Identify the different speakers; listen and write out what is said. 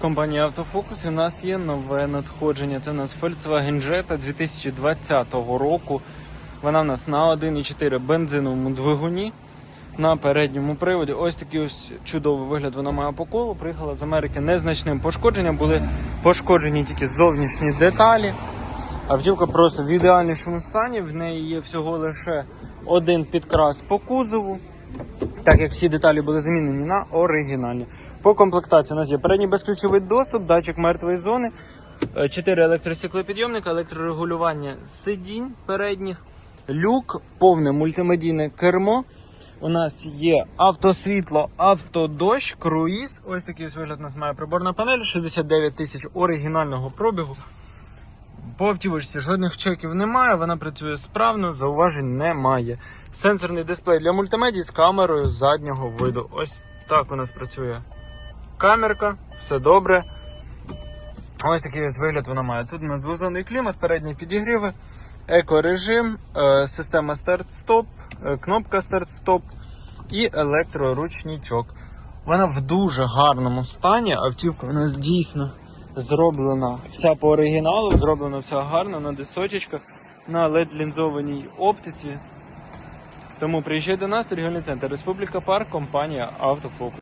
Speaker 1: Компанія Автофокус. І у нас є нове надходження. Це у нас Volkswagen Jetta 2020 року. Вона в нас на 1,4 бензиновому двигуні. На передньому приводі. Ось такий ось чудовий вигляд вона має по колу. Приїхала з Америки незначним пошкодженням. Були пошкоджені тільки зовнішні деталі. Автівка просто в ідеальнішому стані. В неї є всього лише один підкрас по кузову так як всі деталі були замінені на оригінальні. По комплектації у нас є передній безключовий доступ, датчик мертвої зони, 4 електростеклопідйомника, електрорегулювання сидінь передніх, люк, повне мультимедійне кермо. У нас є автосвітло, автодощ, круїз. Ось такий ось вигляд у нас має приборна панель, 69 тисяч оригінального пробігу. По автівочці жодних чеків немає, вона працює справно, зауважень немає. Сенсорний дисплей для мультимедії з камерою заднього виду. Ось так у нас працює камерка, все добре. Ось такий ось вигляд вона має. Тут у нас двозонний клімат, передні підігріви, екорежим, е, система старт-стоп, е, кнопка старт-стоп і електроручничок. Вона в дуже гарному стані. Автівка у нас дійсно зроблена вся по оригіналу, зроблена вся гарно на дисочечках, на LED-лінзованій оптиці. Тому приїжджай до нас, торгівельний центр Республіка Парк, компанія Автофокус.